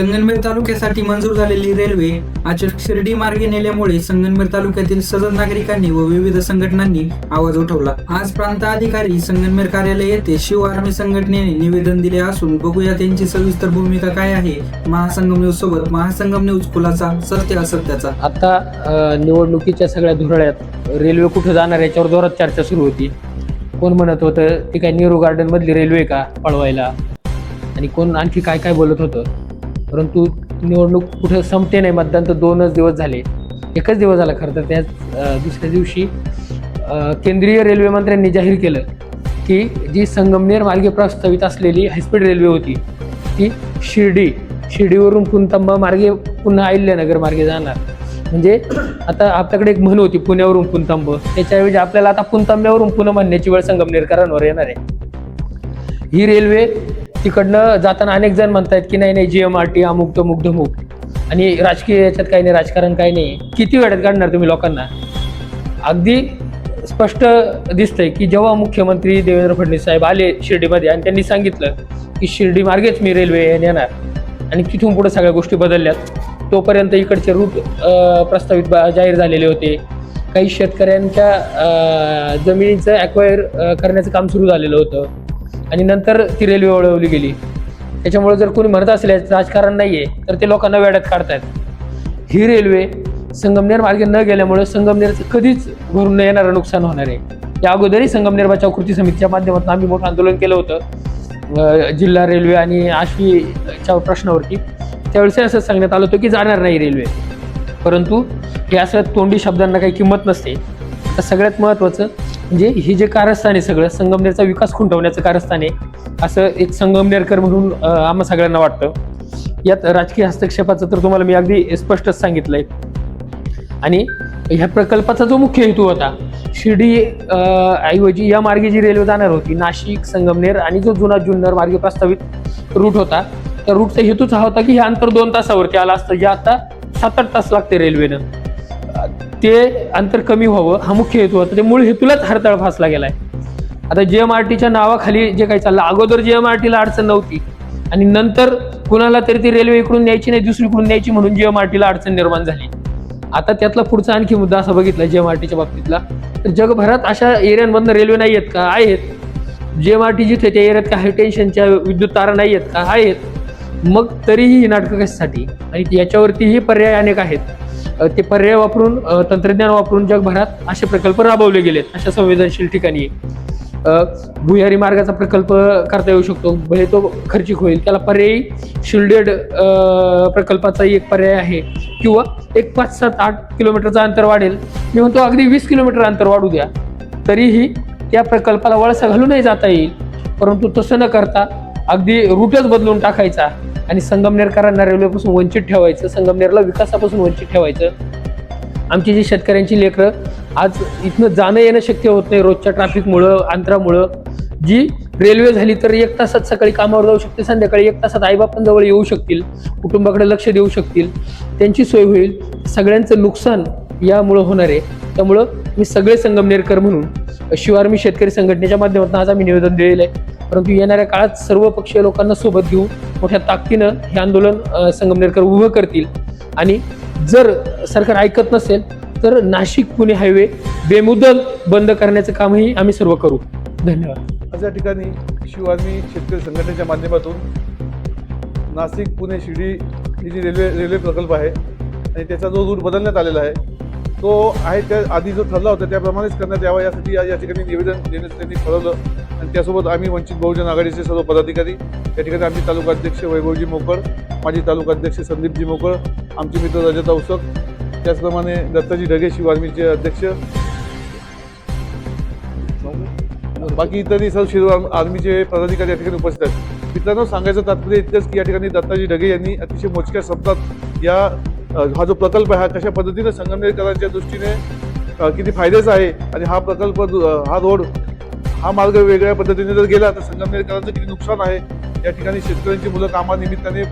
संगनमेर तालुक्यासाठी मंजूर झालेली रेल्वे अचानक शिर्डी मार्गे नेल्यामुळे संगनमेर तालुक्यातील सजन नागरिकांनी व विविध संघटनांनी आवाज उठवला. आज प्रांत अधिकारी संगनमेर कार्यालय येथे शिव आर्मी संघटनेने निवेदन दिले असून बघूया त्यांची सविस्तर भूमिका काय आहे. महासंगम न्यूज सोबत महासंगम न्यूज खुलासा सत्य असत्याचा. आता निवडणुकीच्या सगळ्या धुरळ्यात रेल्वे कुठं जाणार याच्यावर जोरात चर्चा सुरू होती. कोण म्हणत होतं ती काय नेहरू गार्डन मधली रेल्वे का पळवायला? आणि कोण आणखी काय काय बोलत होतं? परंतु निवडणूक कुठं संपते नाही मतदान तर दोनच दिवस झाले. एकच दिवस झाला खरं तर त्याच दुसऱ्या दिवशी केंद्रीय रेल्वे मंत्र्यांनी जाहीर केलं की जी संगमनेर मार्गे प्रस्तावित असलेली हायस्पीड रेल्वे होती ती शिर्डी शिर्डीवरून पुनतंबा मार्गे पुन्हा अहिल्यानगर मार्गे जाणार. म्हणजे आता आपल्याकडे एक म्हण होती पुण्यावरून पुनतांब त्याच्याऐवजी आपल्याला आता पुनतांब्यावरून पुन्हा म्हणण्याची वेळ संगमनेरकरांवर येणार आहे. ही रेल्वे तिकडनं जाताना अनेक जण म्हणतायत की नाही नाही जी एम आर टी अमुक तमुक धमुक. आणि राजकीय याच्यात काही नाही राजकारण काही नाही. किती वेळात काढणार तुम्ही लोकांना? अगदी स्पष्ट दिसतंय की जेव्हा मुख्यमंत्री देवेंद्र फडणवीस साहेब आले शिर्डीमध्ये आणि त्यांनी सांगितलं की शिर्डी मार्गेच मी रेल्वे येणार आणि तिथून पुढे सगळ्या गोष्टी बदलल्यात तोपर्यंत इकडचे रूट प्रस्तावित बा- जाहीर झालेले होते. काही शेतकऱ्यांच्या जमिनीचं ॲक्वायर करण्याचं काम सुरू झालेलं होतं. आणि नंतर ती रेल्वे वळवली गेली. त्याच्यामुळे जर कोणी म्हणत असेल राजकारण नाही आहे तर ते लोकांना वेड्यात काढतायत. ही रेल्वे संगमनेर मार्गे न गेल्यामुळे संगमनेरचं कधीच भरून न येणारं नुकसान होणार आहे. या अगोदरही संगमनेर बचाव कृती समितीच्या माध्यमातून आम्ही मोठं आंदोलन केलं होतं जिल्हा रेल्वे आणि आशवीच्या प्रश्नावरती. त्यावेळेस असं सांगण्यात आलं होतं की जाणार नाही रेल्वे. परंतु हे असं तोंडी शब्दांना काही किंमत नसते. तर सगळ्यात महत्त्वाचं म्हणजे हे जे कारस्थान आहे सगळं संगमनेरचा विकास खुंटवण्याचं कारस्थान आहे असं एक संगमनेरकर म्हणून आम्हा सगळ्यांना वाटतं. यात राजकीय हस्तक्षेपाचं तर तुम्हाला मी अगदी स्पष्टच सांगितलंय. आणि ह्या प्रकल्पाचा जो मुख्य हेतू होता शिर्डी ऐवजी या मार्गे जी रेल्वे जाणार होती नाशिक संगमनेर आणि जो जुना जुन्नर मार्गे प्रस्तावित रूट होता त्या रूटचा हेतूच हा होता की हे अंतर दोन तासावरती आलं असतं जे आता सात आठ तास लागते रेल्वेनं. ते अंतर कमी व्हावं हा मुख्य हेतू होता. ते मूळ हेतूलाच हरताळ फासला गेलाय. आता जे एम आर टीच्या नावाखाली जे काही चाललं अगोदर जे एम आर टीला अडचण नव्हती. आणि नंतर कुणाला तरी ती रेल्वे इकडून न्यायची नाही दुसरीकडून न्यायची म्हणून जी एम आर टीला अडचण निर्माण झाली. आता त्यातला पुढचा आणखी मुद्दा असा बघितला जे एम आर टीच्या बाबतीतला. तर जगभरात अशा एरियांमधनं रेल्वे नाही आहेत का? आहेत. जे एम आर टी जिथे त्या एरियात का हाय टेन्शनच्या विद्युत तारा नाही आहेत का? आहेत. मग तरीही ही नाटकं कशासाठी? आणि याच्यावरतीही पर्याय अनेक आहेत. ते पर्याय वापरून तंत्रज्ञान वापरून जगभरात असे प्रकल्प राबवले गेलेत अशा संवेदनशील ठिकाणी. भुयारी मार्गाचा प्रकल्प करता येऊ शकतो भले तो खर्चिक होईल. त्याला पर्यायी शिल्डेड प्रकल्पाचाही एक पर्याय आहे. किंवा एक पाच सात आठ किलोमीटरचा अंतर वाढेल. मी म्हणतो अगदी वीस किलोमीटर अंतर वाढू द्या. तरीही त्या प्रकल्पाला वळसा घालूनही जाता येईल. परंतु तसं न करता अगदी रूटच बदलून टाकायचा. आणि संगमनेरकरांना रेल्वेपासून वंचित ठेवायचं संगमनेरला विकासापासून वंचित ठेवायचं. आमची जी शेतकऱ्यांची लेकरं आज इथनं जाणं येणं शक्य होत नाही रोजच्या ट्रॅफिकमुळं अंतरामुळं जी रेल्वे झाली तर एक तासात सकाळी कामावर जाऊ शकते संध्याकाळी एक तासात आईबापांजवळ येऊ शकतील कुटुंबाकडे लक्ष देऊ शकतील. त्यांची सोय होईल. सगळ्यांचं नुकसान यामुळं होणार आहे. त्यामुळं मी सगळे संगमनेरकर म्हणून शिवारमी शेतकरी संघटनेच्या माध्यमातून आज आम्ही निवेदन दिलेलं आहे. परंतु येणाऱ्या काळात सर्व पक्षीय लोकांना सोबत घेऊन मोठ्या ताकदीनं हे आंदोलन संगमनेरकर उभं करतील. आणि जर सरकार ऐकत नसेल तर नाशिक पुणे हायवे बेमुदत बंद करण्याचं कामही आम्ही सर्व करू. धन्यवाद. अशा ठिकाणी शिवाजी शेतकरी संघटनेच्या माध्यमातून नाशिक पुणे शिर्डी ही जी रेल्वे रेल्वे प्रकल्प आहे आणि त्याचा जो रूट बदलण्यात आलेला आहे तो आहे त्या आधी जो ठरला होता त्याप्रमाणेच करण्यात यावा. यासाठी या या ठिकाणी निवेदन देण्याचं त्यांनी ठरवलं. आणि त्यासोबत आम्ही वंचित बहुजन आघाडीचे सर्व पदाधिकारी या ठिकाणी आमचे तालुका अध्यक्ष वैभवजी मोकळ माजी तालुका अध्यक्ष संदीपजी मोकळ आमचे मित्र रजत औसक त्याचप्रमाणे दत्ताजी ढगे शिवार्मीचे अध्यक्ष बाकी इतरही सर्व शिरो आर्मीचे पदाधिकारी या ठिकाणी उपस्थित आहेत. मित्रांनो सांगायचं तात्पर्य इतकंच की या ठिकाणी दत्ताजी ढगे यांनी अतिशय मोजक्या शब्दात या हा जो प्रकल्प आहे हा कशा पद्धतीने संगमनेरकरांच्या दृष्टीने किती फायद्याचा आहे? आणि हा प्रकल्प हा रोड हा मार्ग वेगळ्या पद्धतीने जर गेला तर संगमनेरकरांचं किती नुकसान आहे? या ठिकाणी शेतकऱ्यांची मुलं कामानिमित्ताने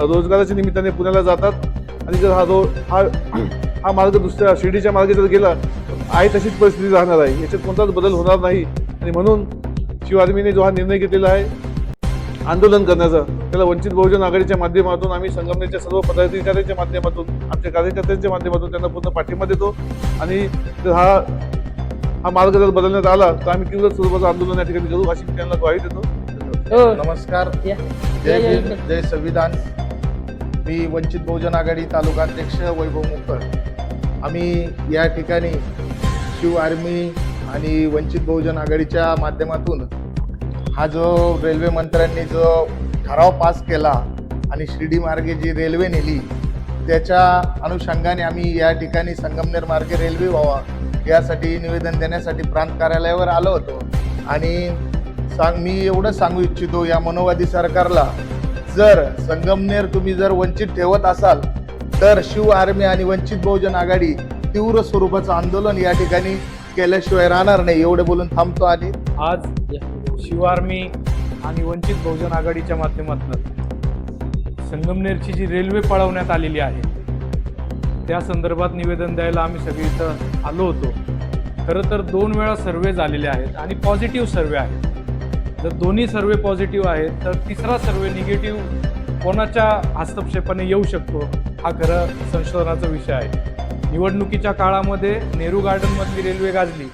रोजगाराच्या निमित्ताने पुण्याला जातात. आणि जर हा रोड हा हा मार्ग दुसऱ्या शिर्डीच्या मार्गे जर गेला तर आहे तशीच परिस्थिती राहणार आहे. याच्यात कोणताच बदल होणार नाही. आणि म्हणून शिव आर्मीने जो हा निर्णय घेतलेला आहे आंदोलन करण्याचा. त्याला वंचित बहुजन आघाडीच्या माध्यमातून आम्ही संगमनेरच्या सर्व पदाधिकाऱ्यांच्या माध्यमातून आमच्या कार्यकर्त्यांच्या माध्यमातून त्यांना पूर्ण पाठिंबा देतो. आणि जर हा हा मार्ग जर बदलण्यात आला तर आम्ही तीव्र स्वरूपाचं आंदोलन या ठिकाणी करू अशी त्यांना ग्वाही देतो. हो, नमस्कार. जय भीम जय संविधान. मी वंचित बहुजन आघाडी तालुका अध्यक्ष वैभव मुकर आम्ही या ठिकाणी शिव आर्मी आणि वंचित बहुजन आघाडीच्या माध्यमातून हा जो रेल्वे मंत्र्यांनी जो ठराव पास केला आणि शिर्डी मार्गे जी रेल्वे नेली त्याच्या अनुषंगाने आम्ही या ठिकाणी संगमनेर मार्गे रेल्वे व्हावा यासाठी निवेदन देण्यासाठी प्रांत कार्यालयावर आलो होतो. आणि सांग मी एवढं सांगू इच्छितो या मनोवादी सरकारला जर संगमनेर तुम्ही जर वंचित ठेवत असाल तर शिव आर्मी आणि वंचित बहुजन आघाडी तीव्र स्वरूपाचं आंदोलन या ठिकाणी केल्याशिवाय राहणार नाही एवढं बोलून थांबतो आणि आज शिव आर्मी आणि वंचित बहुजन आघाडीच्या माध्यमातून संगमनेरची जी रेल्वे पळवण्यात आलेली आहे त्या संदर्भात निवेदन द्यायला आम्ही सगळे इथं आलो होतो. खरं तर दोन वेळा सर्वे झालेले आहेत आणि पॉझिटिव्ह सर्वे आहेत. जर दोन्ही सर्वे पॉझिटिव्ह आहेत तर तिसरा सर्वे निगेटिव्ह कोणाच्या हस्तक्षेपाने येऊ शकतो हा खरं संशोधनाचा विषय आहे. निवडणुकीच्या काळामध्ये नेहरू गार्डनमधली रेल्वे गाजली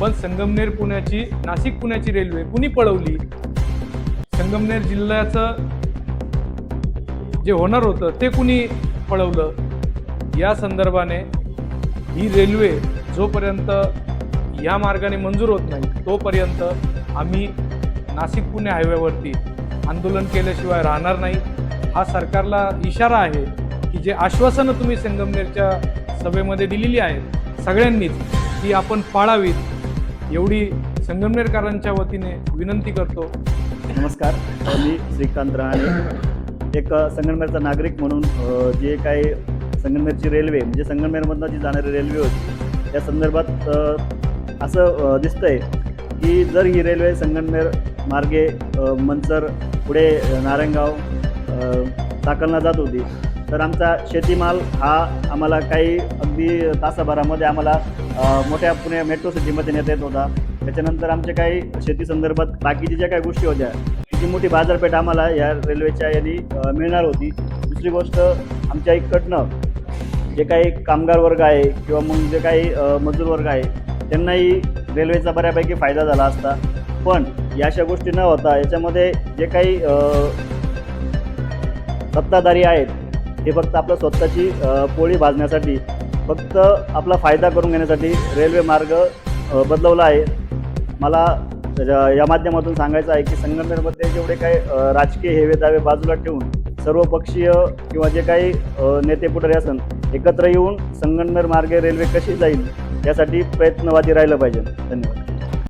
पण संगमनेर पुण्याची नाशिक पुण्याची रेल्वे कुणी पळवली? संगमनेर जिल्ह्याचं जे होणार होतं ते कुणी पळवलं? या संदर्भाने ही रेल्वे जोपर्यंत या मार्गाने मंजूर होत नाही तोपर्यंत आम्ही नाशिक पुणे हायवेवरती आंदोलन केल्याशिवाय राहणार नाही. हा सरकारला इशारा आहे की जे आश्वासनं तुम्ही संगमनेरच्या सभेमध्ये दिलेली आहेत सगळ्यांनीच ती आपण पाळावीत. एवढी संगमनेरकरांच्या वतीने विनंती करतो. नमस्कार. मी श्रीकांत रहाणे एक संगमनेरचा नागरिक म्हणून जे काही संगमनेरची रेल्वे म्हणजे संगमनेरमधनं जी जाणारी रेल्वे होती त्या संदर्भात असं दिसतंय की जर ही रेल्वे संगमनेर मार्गे मंचर पुढे नारायणगाव अ, जात होती तर आमचा शेतीमाल हा आम्हाला काही अगदी तासाभरामध्ये आम्हाला मोठ्या पुणे मेट्रो सिटीमध्ये नेता येत होता. त्याच्यानंतर आमच्या काही शेती संदर्भात बाकीच्या ज्या काही गोष्टी होत्या तिची मोठी बाजारपेठ आम्हाला या रेल्वेच्या यांनी मिळणार होती. दुसरी गोष्ट आमच्या इकडनं जे काही कामगार वर्ग आहे किंवा मग जे काही मजूर वर्ग आहे त्यांनाही रेल्वेचा बऱ्यापैकी फायदा झाला असता. पण या अशा गोष्टी न होता याच्यामध्ये जे काही सत्ताधारी आहेत हे फक्त आपलं स्वतःची पोळी भाजण्यासाठी फक्त आपला फायदा करून घेण्यासाठी रेल्वे मार्ग बदलवला आहे. मला या- माध्यमातून सांगायचं आहे की संगमनेरमध्ये जेवढे काही राजकीय हेवे दावे बाजूला ठेवून सर्वपक्षीय किंवा जे काही नेते पुढारी असन एकत्र येऊन संगमनेर मार्गे रेल्वे कशी जाईल यासाठी प्रयत्नवादी राहिलं पाहिजे. धन्यवाद.